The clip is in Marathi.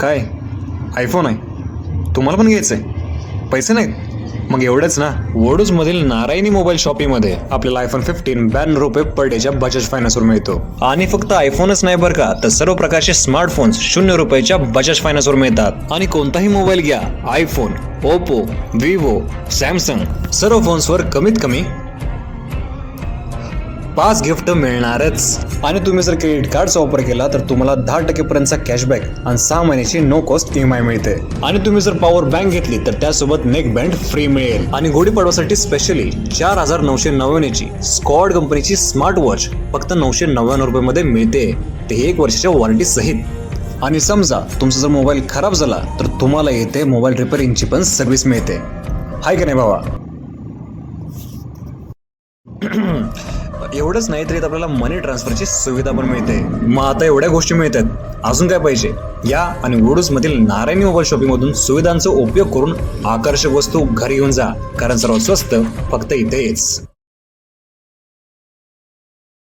काय? आयफोन आहे. तुम्हाला पण घ्यायचं आहे पैसे नाहीत. मग एवढंच ना. वडूजमधील नारायणी मोबाईल शॉपीमध्ये आपल्याला आयफोन फिफ्टीन ब्याण्णव रुपये पर डेच्या बजाज फायनान्सवर मिळतो. आणि फक्त आयफोनच नाही बरं का तर सर्व प्रकारचे स्मार्टफोन्स शून्य रुपयाच्या बजाज फायनान्सवर मिळतात. आणि कोणताही मोबाईल घ्या आयफोन ओप्पो विवो सॅमसंग सर्व फोन्सवर कमीत कमी पाच गिफ्ट मिळणारच. आणि तुम्ही जर क्रेडिट कार्डचा वापर केला तर तुम्हाला दहा टक्केपर्यंतचा कॅशबॅक आणि सहा महिन्याची no cost E M I मिळते. आणि तुम्ही जर पॉवर बँक घेतली तर त्यासोबत नेक बँड फ्री मिळेल. आणि गुढीपाडवासाठी स्पेशली चार हजार नऊशे नव्याण्णवची स्कॉड कंपनीची स्मार्ट वॉच फक्त नऊशे नव्याण्णव रुपयामध्ये मिळते. ते एक वर्षाच्या वॉरंटी सहित. आणि समजा तुमचा जर मोबाईल खराब झाला तर तुम्हाला येथे मोबाईल रिपेअरिंगची पण सर्व्हिस मिळते. हाय का नाही भावा? एवढंच नाही तरी आपल्याला मनी ट्रान्सफरची सुविधा पण मिळते. मग आता एवढ्या गोष्टी मिळतात. अजून काय पाहिजे? या आणि वुडूस मधील नारायणी मोबाईल शॉपिंग मधून सुविधांचा उपयोग करून आकर्षक वस्तू घरी घेऊन जा. कारण सर्वात स्वस्त फक्त इथेच.